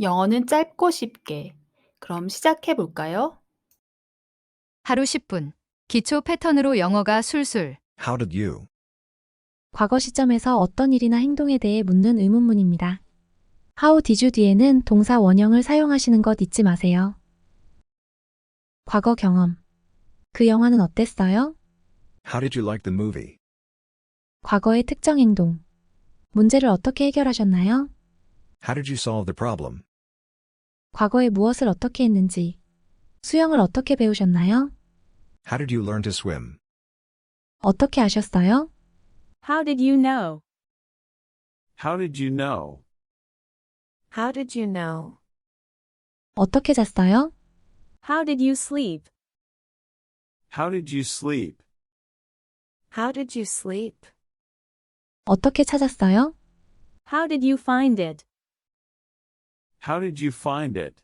영어는 짧고 쉽게. 그럼 시작해 볼까요? 하루 10분. 기초 패턴으로 영어가 술술. How did you? 과거 시점에서 어떤 일이나 행동에 대해 묻는 의문문입니다. How did you 뒤에는 동사 원형을 사용하시는 것 잊지 마세요. 과거 경험. 그 영화는 어땠어요? How did you like the movie? 과거의 특정 행동. 문제를 어떻게 해결하셨나요? How did you solve the problem? 과거에 무엇을 어떻게 했는지. 수영을 어떻게 배우셨나요? How did you learn to swim? 어떻게 아셨어요? How did you know? How did you know? How did you know? 어떻게 잤어요? How did you sleep? How did you sleep? How did you sleep? 어떻게 찾았어요? How did you find it? How did you find it?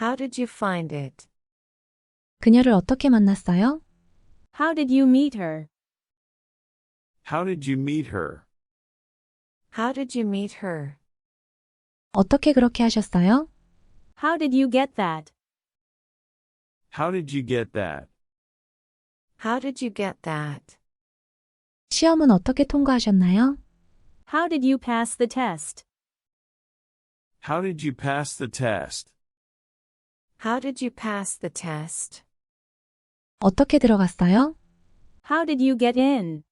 How did you find it? 그녀를 어떻게 만났어요? How did you meet her? How did you meet her? How did you meet her? 어떻게 그렇게 하셨어요? How did you get that? How did you get that? How did you get that? 시험은 어떻게 통과하셨나요? How did you pass the test? How did you pass the test? How did you pass the test? 어떻게 들어갔어요? How did you get in?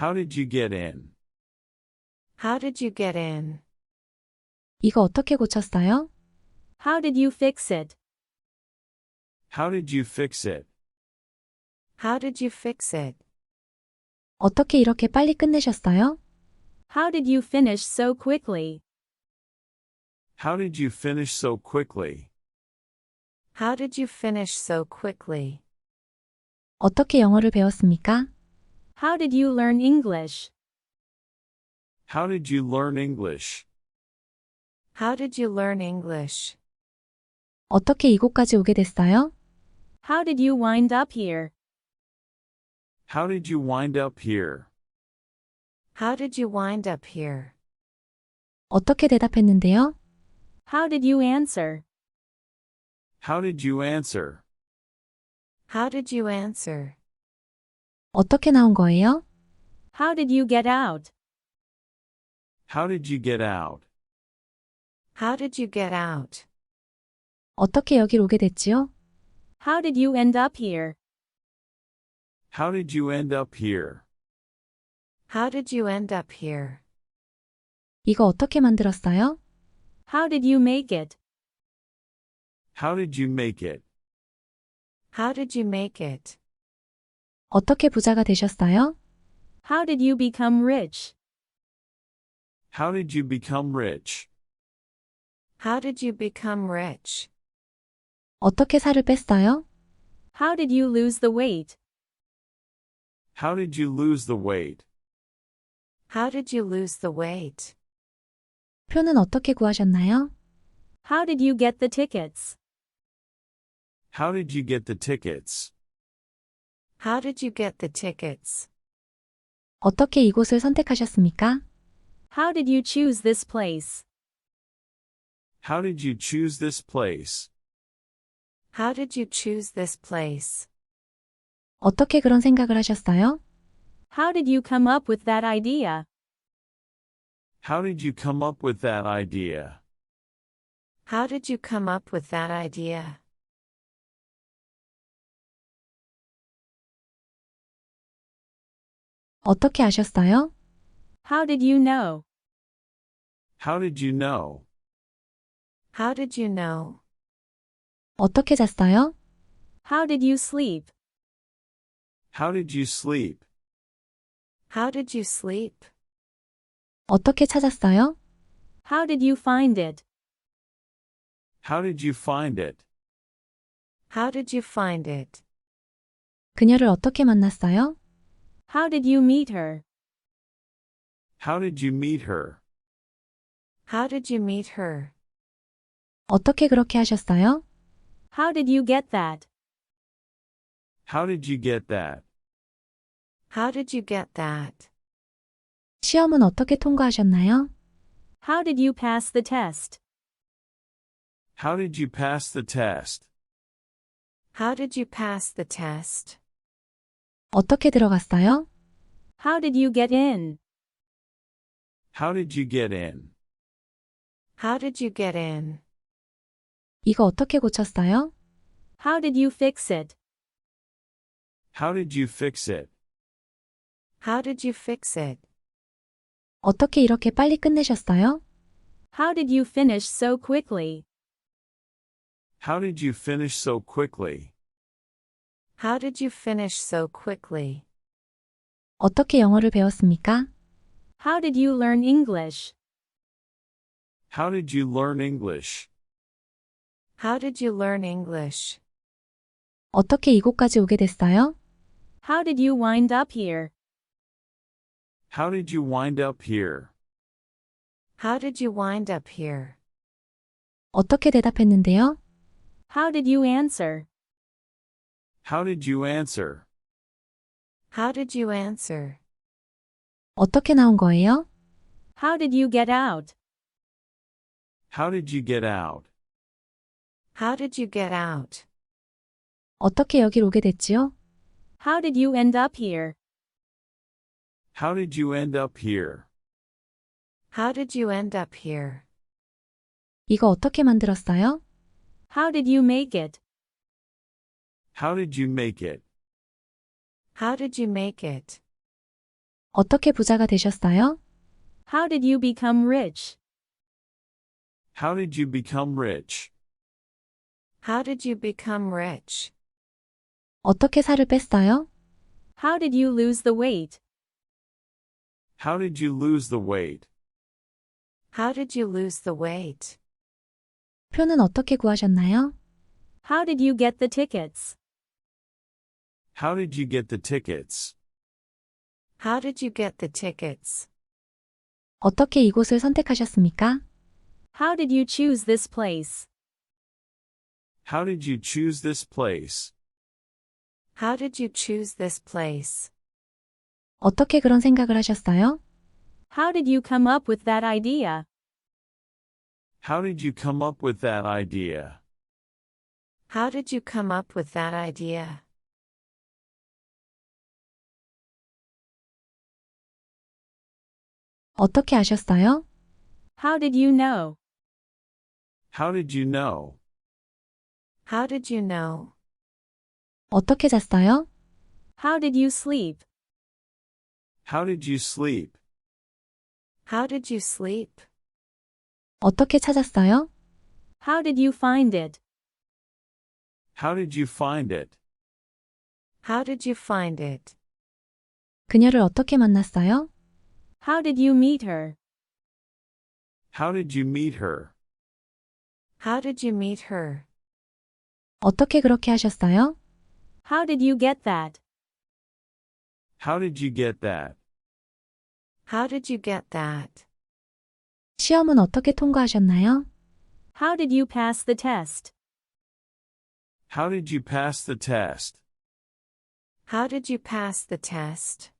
How did you get in? How did you get in? 이거 어떻게 고쳤어요? How did you fix it? How did you fix it? How did you fix it? 어떻게 이렇게 빨리 끝내셨어요? How did you finish so quickly? How did you finish so quickly? How did you finish so quickly? 어떻게 영어를 배웠습니까? How did you learn English? How did you learn English? How did you learn English? 어떻게 이곳까지 오게 됐어요? How did you wind up here? How did you wind up here? How did you wind up here? 어떻게 대답했는데요? How did you answer? How did you answer? How did you answer? 어떻게 나온 거예요? How did you get out? How did you get out? How did you get out? 어떻게 여길 오게 됐지요? How did you end up here? How did you end up here? How did you end up here? 이거 어떻게 만들었어요? How did you make it? How did you make it? How did you make it? 어떻게 부자가 되셨어요? How did you become rich? How did you become rich? How did you become rich? 어떻게 살을 뺐어요? How did you lose the weight? How did you lose the weight? How did you lose the weight? 표는 어떻게 구하셨나요? How did you get the tickets? How did you get the tickets? How did you get the tickets? 어떻게 이곳을 선택하셨습니까? How did you choose this place? How did you choose this place? How did you choose this place? 어떻게 그런 생각을 하셨어요? How did you come up with that idea? How did you come up with that idea? How did you come up with that idea? 어떻게 아셨어요? How did you know? How did you know? How did you know? 어떻게 잤어요? How did you sleep? How did you sleep? How did you sleep? 어떻게 찾았어요? How did you find it? How did you find it? How did you find it? 그녀를 어떻게 만났어요? How did you meet her? How did you meet her? How did you meet her? 어떻게 그렇게 하셨어요? How did you get that? How did you get that? How did you get that? 시험은 어떻게 통과하셨나요? How did you pass the test? How did you pass the test? How did you pass the test? 어떻게 들어갔어요? How did you get in? How did you get in? How did you get in? 이거 어떻게 고쳤어요? How did you fix it? How did you fix it? How did you fix it? 어떻게 이렇게 빨리 끝내셨어요? How did you finish so quickly? How did you finish so quickly? How did you finish so quickly? 어떻게 영어를 배웠습니까? How did you learn English? How did you learn English? How did you learn English? 어떻게 이곳까지 오게 됐어요? How did you wind up here? How did you wind up here? How did you wind up here? 어떻게 대답했는데요? How did you answer? How did you answer? How did you answer? 어떻게 나온 거예요? How did you get out? How did you get out? How did you get out? 어떻게 여길 오게 됐지요? How did you end up here? How did you end up here? How did you end up here? 이거 어떻게 만들었어요? How did you make it? How did you make it? How did you make it? 어떻게 부자가 되셨어요? How did you become rich? How did you become rich? How did you become rich? 어떻게 살을 뺐어요? How did you lose the weight? How did you lose the weight? How did you lose the weight? 표는 어떻게 구하셨나요? How did you get the tickets? How did you get the tickets? How did you get the tickets? 어떻게 이곳을 선택하셨습니까? How did you choose this place? How did you choose this place? How did you choose this place? 어떻게 그런 생각을 하셨어요? How did you come up with that idea? How did you come up with that idea? How did you come up with that idea? 어떻게 아셨어요? How did you know? How did you know? How did you know? 어떻게 잤어요? How did you sleep? How did you sleep? How did you sleep? 어떻게 찾았어요? How did you find it? How did you find it? How did you find it? 그녀를 어떻게 만났어요? How did you meet her? How did you meet her? How did you meet her? 어떻게 그렇게 하셨어요? How did you get that? How did you get that? How did you get that? 시험은 어떻게 통과하셨나요? How did you pass the test? How did you pass the test? How did you pass the test?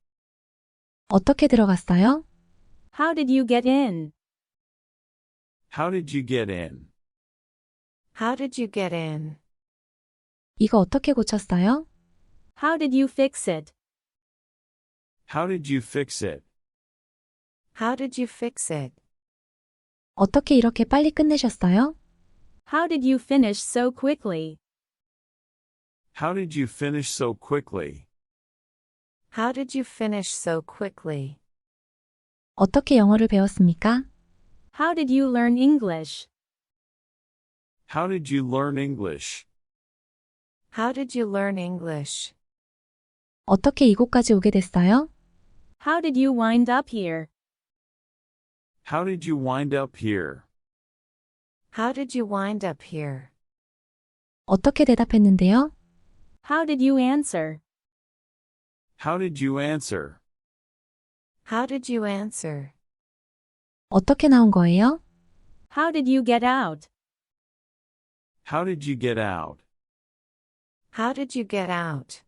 어떻게 들어갔어요? How did you get in? How did you get in? How did you get in? 이거 어떻게 고쳤어요? How did you fix it? How did you fix it? How did you fix it? 어떻게 이렇게 빨리 끝내셨어요? How did you finish so quickly? How did you finish so quickly? How did you finish so quickly? 어떻게 영어를 배웠습니까? How did you learn English? How did you learn English? How did you learn English? 어떻게 이곳까지 오게 됐어요? How did you wind up here? How did you wind up here? How did you wind up here? 어떻게 대답했는데요? How did you answer? How did you answer? How did you answer? 어떻게 나온 거예요? How did you get out? How did you get out? How did you get out?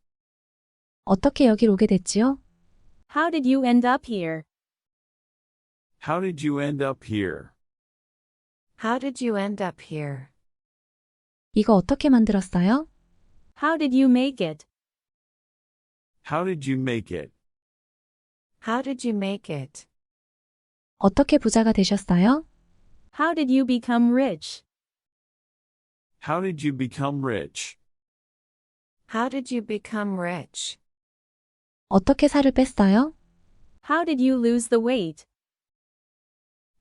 어떻게 여길 오게 됐지요? How did you end up here? How did you end up here? How did you end up here? 이거 어떻게 만들었어요? How did you make it? How did you make it? How did you make it? 어떻게 부자가 되셨어요? How did you become rich? How did you become rich? How did you become rich? 어떻게 살을 뺐어요? How did you lose the weight?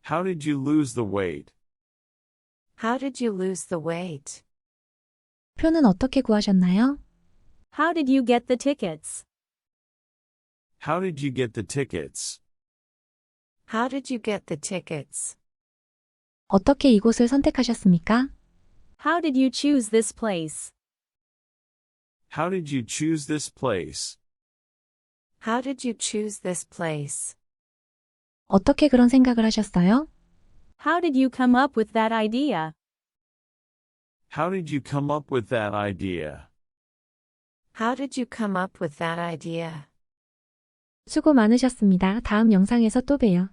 How did you lose the weight? How did you lose the weight? 표는 어떻게 구하셨나요? How did you get the tickets? How did you get the tickets? How did you get the tickets? 어떻게 이곳을 선택하셨습니까? How did you choose this place? How did you choose this place? How did you choose this place? 어떻게 그런 생각을 하셨어요? How did you come up with that idea? How did you come up with that idea? How did you come up with that idea? 수고 많으셨습니다. 다음 영상에서 또 봬요.